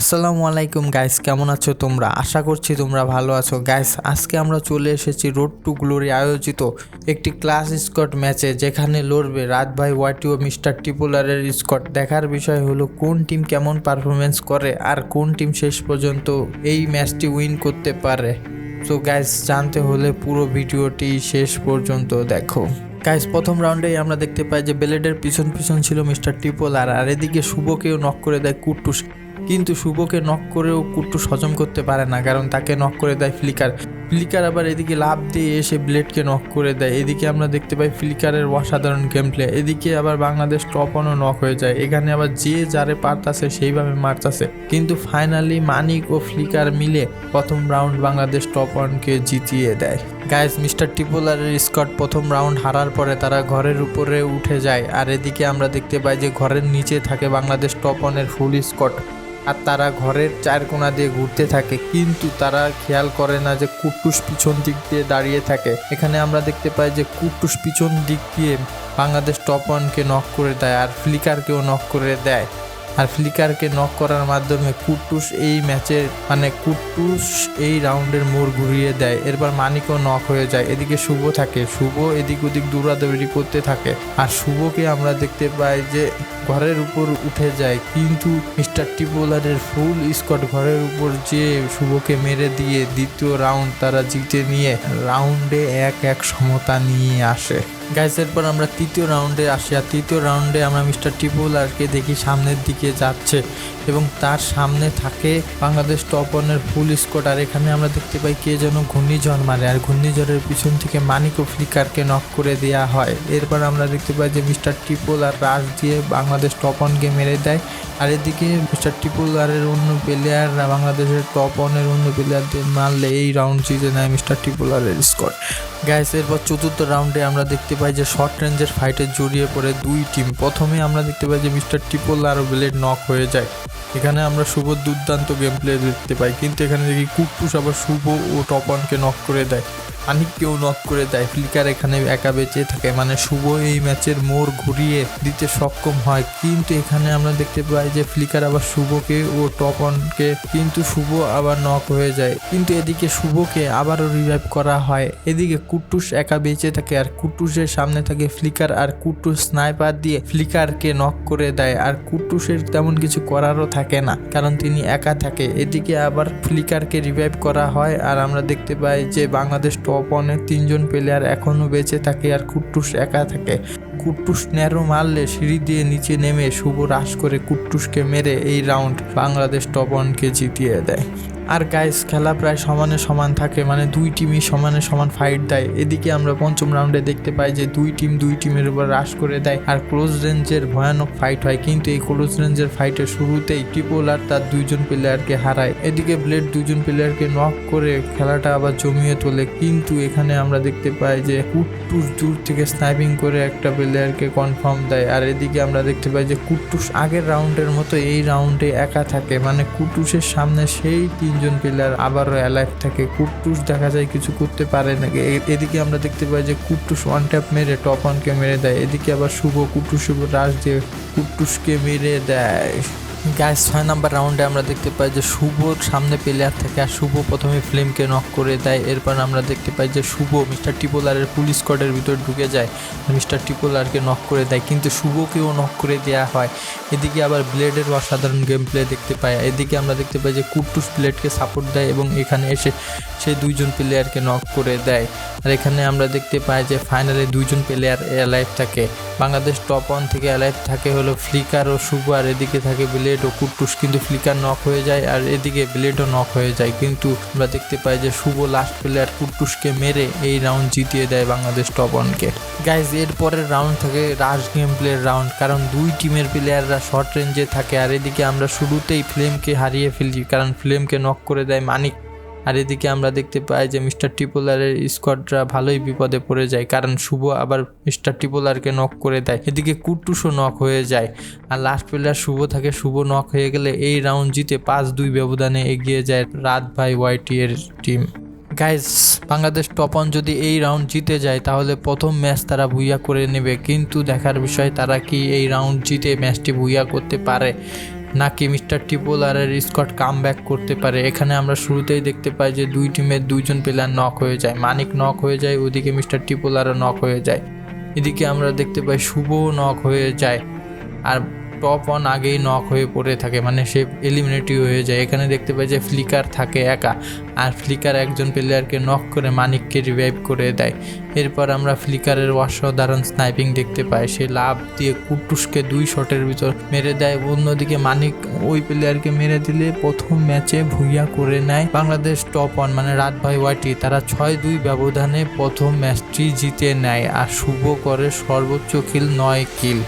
আসসালামু আলাইকুম গাইস কেমন আছো তোমরা? আশা করছি তোমরা ভালো আছো। গাইস আজকে আমরা চলে এসেছি রোড টু গ্লোরি আয়োজিত একটি ক্লাস স্কট ম্যাচে যেখানে লড়বে রাত ভাই ওয়াটি ও মিস্টার টিপুলারের স্কট দেখার বিষয় হলো কোন টিম কেমন পারফরমেন্স করে আর কোন টিম শেষ পর্যন্ত এই ম্যাচটি উইন করতে পারে। তো গাইস জানতে হলে পুরো ভিডিওটি শেষ পর্যন্ত দেখো। গাইস প্রথম রাউন্ডেই আমরা দেখতে পাই যে বেলেডের পিছন পিছন ছিল মিস্টার টিপোলার আর এদিকে শুভকেও নক করে দেয় কুট্টুস কিন্তু শুভকে নক করেও কুট্টু হজম করতে পারে না, কারণ তাকে নক করে দেয় ফ্লিকার। ফ্লিকার আবার এদিকে লাভ দিয়ে এসে ব্লেডকে নক করে দেয়। এদিকে আমরা দেখতে পাই ফ্লিকারের অসাধারণ গেম প্লে এদিকে আবার বাংলাদেশ টপ অনও নক হয়ে যায়। এখানে আবার যে যারে পারতাছে সেইভাবে মারতাছে। কিন্তু ফাইনালি মানিক ও ফ্লিকার মিলে প্রথম রাউন্ড বাংলাদেশ টপ ওয়ানকে জিতিয়ে দেয়। গাইস মিস্টার টিপোলারের স্কট প্রথম রাউন্ড হারার পরে তারা ঘরের উপরে উঠে যায়। আর এদিকে আমরা দেখতে পাই যে ঘরের নিচে থাকে বাংলাদেশ টপ ওয়ানের ফুল স্কট আর তারা ঘরের চার কোণা দিয়ে ঘুরতে থাকে, কিন্তু তারা খেয়াল করে না যে কুট্টুস পিছন দিক দিয়ে দাঁড়িয়ে থাকে। এখানে আমরা দেখতে পাই যে কুট্টুস পিছন দিক দিয়ে বাংলাদেশ টপ ওয়ানকে নক করে দেয় আর ফ্লিকারকেও নক করে দেয়। আর ফ্লিকারকে নক করার মাধ্যমে কুট্টুস এই ম্যাচের মানে কুট্টুস এই রাউন্ডের মোড় ঘুরিয়ে দেয়। এরপর মানিকও নক হয়ে যায়। এদিকে শুভ থাকে। শুভ এদিক ওদিক দৌড়াদৌড়ি করতে থাকে। আর শুভকে আমরা দেখতে পাই যে ঘরের উপর উঠে যায়। কিন্তু মিস্টার টিপোলারের ফুল স্কট ঘরের উপর যে শুভকে মেরে দিয়ে দ্বিতীয় রাউন্ড তারা জিতে নিয়ে রাউন্ডে এক এক সমতা নিয়ে আসে। গাইস এরপর আমরা তৃতীয় রাউন্ডে আসি। আর তৃতীয় রাউন্ডে আমরা মিস্টার টিপোলারকে দেখি সামনের দিকে যাচ্ছে এবং তার সামনে থাকে বাংলাদেশ টপ ওয়ানের ফুল স্কোয়াড আর এখানে আমরা দেখতে পাই কে যেন ঘূর্ণিঝড় মারে। আর ঘূর্ণিঝড়ের পিছন থেকে মানিক ফ্লিকারকে নক করে দেওয়া হয়। এরপর আমরা দেখতে পাই যে মিস্টার টিপোল আর রাশ দিয়ে বাংলাদেশ টপ ওয়ানকে মেরে দেয়। আর এদিকে মিস্টার টিপোলারের অন্য প্লেয়াররা বাংলাদেশের টপ ওয়ানের অন্য প্লেয়ারদের মারলে এই রাউন্ড জিতে নেয় মিস্টার টিপোলারের স্কোয়াড গ্যাস এরপর চতুর্থ রাউন্ডে আমরা দেখতে পাই যে শর্ট রেঞ্জের ফাইটে জড়িয়ে পড়ে দুই টিম প্রথমে আমরা দেখতে পাই যে মিস্টার টিপল আর ব্লেড নক হয়ে যায়। এখানে আমরা শুভ দুর্দান্ত গেম প্লে দেখতে পাই। কিন্তু এখানে দেখি কুকুস আবার শুভ ও টপনকে নক করে দেয়। আনিককেও নক করে দেয়। ফ্লিকার এখানে একা বেঁচে থাকে। মানে শুভ এই ম্যাচের মোড় ঘুরিয়ে দিতে সক্ষম হয়। কিন্তু এখানে আমরা দেখতে পাই যে ফ্লিকার আবার শুভকে ও টপনকে কিন্তু শুভ আবার নক হয়ে যায়। কিন্তু এদিকে শুভকে আবারও রিভাইভ করা হয়। এদিকে কুটুস একা বেঁচে থাকে আর কুটুসের সামনে থাকে ফ্লিকার আর কুটুস স্নাইপার দিয়ে ফ্লিকারকে নক করে দেয়। আর কুটুসের তেমন কিছু করারও থাকে না, কারণ তিনি একা থাকে। এদিকে আবার ফ্লিকারকে রিভাইভ করা হয়। আর আমরা দেখতে পাই যে বাংলাদেশ টপ ওয়ানের তিনজন প্লেয়ার এখনও বেঁচে থাকে আর কুট্টুস একা থাকে। কুট্টুস ন্যারো মারলে সিঁড়ি দিয়ে নিচে নেমে শুভ রাস করে কুট্টুসকে মেরে এই রাউন্ড বাংলাদেশ টপ ওয়ানকে জিতিয়ে দেয়। আর গাইস খেলা প্রায় সমানে সমান থাকে মানে দুই টিমই সমানে সমান ফাইট দেয়। এদিকে আমরা পঞ্চম রাউন্ডে দেখতে পাই যে দুই টিম দুই টিমের উপর রাশ করে দেয় আর ক্লোজ রেঞ্জের ভয়ানক ফাইট হয়। কিন্তু এই ক্লোজ রেঞ্জের ফাইটের শুরুতেই ট্রিপল আর তার দুইজন প্লেয়ারকে হারায়। এদিকে ব্লেড দুজন প্লেয়ারকে নক করে খেলাটা আবার জমিয়ে তোলে। কিন্তু এখানে আমরা দেখতে পাই যে কুট্টুস দূর থেকে স্নাইপিং করে একটা প্লেয়ারকে কনফার্ম দেয়। আর এদিকে আমরা দেখতে পাই যে কুটুস আগের রাউন্ডের মতো এই রাউন্ডে একা থাকে। মানে কুটুসের সামনে সেই তিনজন প্লেয়ার আবারও অ্যালাইভ থাকে। কুটুস দেখা যায় কিছু করতে পারে না। এদিকে আমরা দেখতে পাই যে কুটুস ওয়ান ট্যাপ মেরে টপ ওয়ানকে মেরে দেয়। এদিকে আবার শুভ, কুটুস শুভ রাশ দিয়ে কুটুসকে মেরে দেয়। গাইস ছয় নাম্বার রাউন্ডে আমরা দেখতে পাই যে শুভর সামনে প্লেয়ার থাকে আর শুভ প্রথমে ফ্লেমকে নক করে দেয়। এরপর আমরা দেখতে পাই যে শুভ মিস্টার টিপোলারের পুলিশ স্কোয়াডের ভিতর ঢুকে যায়। মিস্টার টিপোলারকে নক করে দেয়, কিন্তু শুভকেও নক করে দেওয়া হয়। এদিকে আবার ব্লেডের অসাধারণ গেম প্লে দেখতে পাই। এদিকে আমরা দেখতে পাই যে কুটুস ব্লেডকে সাপোর্ট দেয় এবং এখানে এসে সেই দুইজন প্লেয়ারকে নক করে দেয়। আর এখানে আমরা দেখতে পাই যে ফাইনালে দুইজন প্লেয়ার অ্যালাইভ থাকে। বাংলাদেশ টপ ওয়ান থেকে অ্যালাইভ থাকে হলো ফ্লিকার ও শুভ, আর এদিকে থাকে ব্লেড ও কুটুস কিন্তু ফ্লিকার নক হয়ে যায়, আর এদিকে ব্লেডও নক হয়ে যায়। কিন্তু আমরা দেখতে পাই যে শুভ লাস্ট প্লেয়ার কুটুসকে মেরে এই রাউন্ড জিতিয়ে দেয় বাংলাদেশ টপ ওয়ানকে গাইজ এর পরের রাউন্ড থাকে রাশ গেম প্লের রাউন্ড কারণ দুই টিমের প্লেয়াররা শর্ট রেঞ্জে থাকে, আর এদিকে আমরা শুরুতেই ফ্লেমকে হারিয়ে ফেলি কারণ ফ্লেমকে নক করে দেয় মানিক। আর এদিকে আমরা দেখতে পাই যে মিস্টার টিপোলারের স্কোয়াডরা ভালোই বিপদে পড়ে যায়, কারণ শুভ আবার মিস্টার টিপোলারকে নক করে দেয়। এদিকে কুট্টুসও নক হয়ে যায়। আর লাস্ট প্লেয়ার শুভ থাকে, শুভ নক হয়ে গেলে এই রাউন্ড জিতে পাঁচ দুই ব্যবধানে এগিয়ে যায় রাত ভাই ওয়াইটি এর team guys Bangladesh top one যদি এই রাউন্ড জিতে যায়, তাহলে প্রথম ম্যাচ তারা ভুইয়া করে নেবে। কিন্তু দেখার বিষয় তারা কি এই রাউন্ড জিতে ম্যাচটি ভুইয়া করতে পারে? নাকি মিস্টার টিপোলারের স্কট কাম ব্যাক করতে পারে? এখানে আমরা শুরুতেই দেখতে পাই যে দুই টিমের দুইজন প্লেয়ার নক হয়ে যায়। মানিক নক হয়ে যায়, ওদিকে মিস্টার টিপোলারও নক হয়ে যায়। এদিকে আমরা দেখতে পাই শুভও নক হয়ে যায়। আর টপ অন আগেই নক হয়ে পড়ে থাকে মানে সে এলিমিনেটিভ হয়ে যায়। এখানে দেখতে পাই যে ফ্লিকার থাকে একা, আর ফ্লিকার একজন প্লেয়ারকে নক করে মানিককে রিভাইভ করে দেয়। এরপর আমরা ফ্লিকারের অসাধারণ স্নাইপিং দেখতে পাই, সে লাভ দিয়ে কুট্টুসকে দুই শটের ভিতর মেরে দেয়। অন্যদিকে মানিক ওই প্লেয়ারকে মেরে দিলে প্রথম ম্যাচে ভুইয়া করে নেয় বাংলাদেশ টপ ওয়ান মানে রাত ভাই ওয়াইটি। তারা ছয় দুই ব্যবধানে প্রথম ম্যাচটি জিতে নেয়, আর শুভ করে সর্বোচ্চ কিল নয় কিল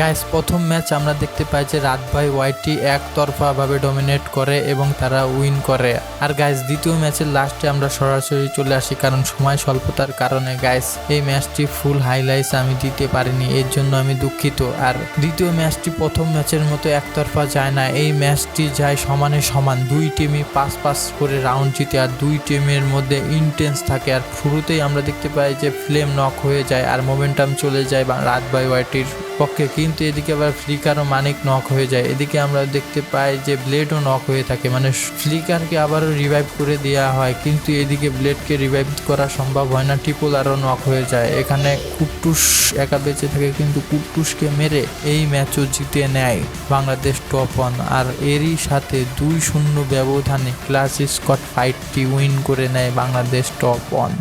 গাইস প্রথম ম্যাচ আমরা দেখতে পাই যে রাত ভাই ওয়াইটি একতরফাভাবে ডমিনেট করে এবং তারা উইন করে। আর গাইস দ্বিতীয় ম্যাচের লাস্টে আমরা সরাসরি চলে আসি কারণ সময় স্বল্পতার কারণে। গাইস এই ম্যাচটি ফুল হাইলাইটস আমি দিতে পারিনি, এর জন্য আমি দুঃখিত। আর দ্বিতীয় ম্যাচটি প্রথম ম্যাচের মতো একতরফা যায় না, এই ম্যাচটি যায় সমানে সমান। দুই টিমই পাঁচ পাঁচ করে রাউন্ড জিতে আর দুই টিমের মধ্যে ইন্টেন্স থাকে। আর শুরুতেই আমরা দেখতে পাই যে ফ্লেম নক হয়ে যায় আর মোমেন্টাম চলে যায় রাত বাই ওয়াইটির পক্ষে, কিন্তু এদিকে আবার ফ্লিকারও মানিক নক হয়ে যায়। এদিকে আমরা দেখতে পাই যে ব্লেডও নক হয়ে থাকে। মানে ফ্লিকারকে আবারও রিভাইভ করে দেওয়া হয়, কিন্তু এদিকে ব্লেডকে রিভাইভ করা সম্ভব হয় না। ট্রিপল আরও নক হয়ে যায়। এখানে কুট্টুস একা বেঁচে থাকে, কিন্তু কুট্টুসকে মেরে এই ম্যাচও জিতে নেয় বাংলাদেশ টপ ওয়ান আর এরই সাথে দুই শূন্য ব্যবধানে ক্লাস স্কট ফাইটটি উইন করে নেয় বাংলাদেশ টপ ওয়ান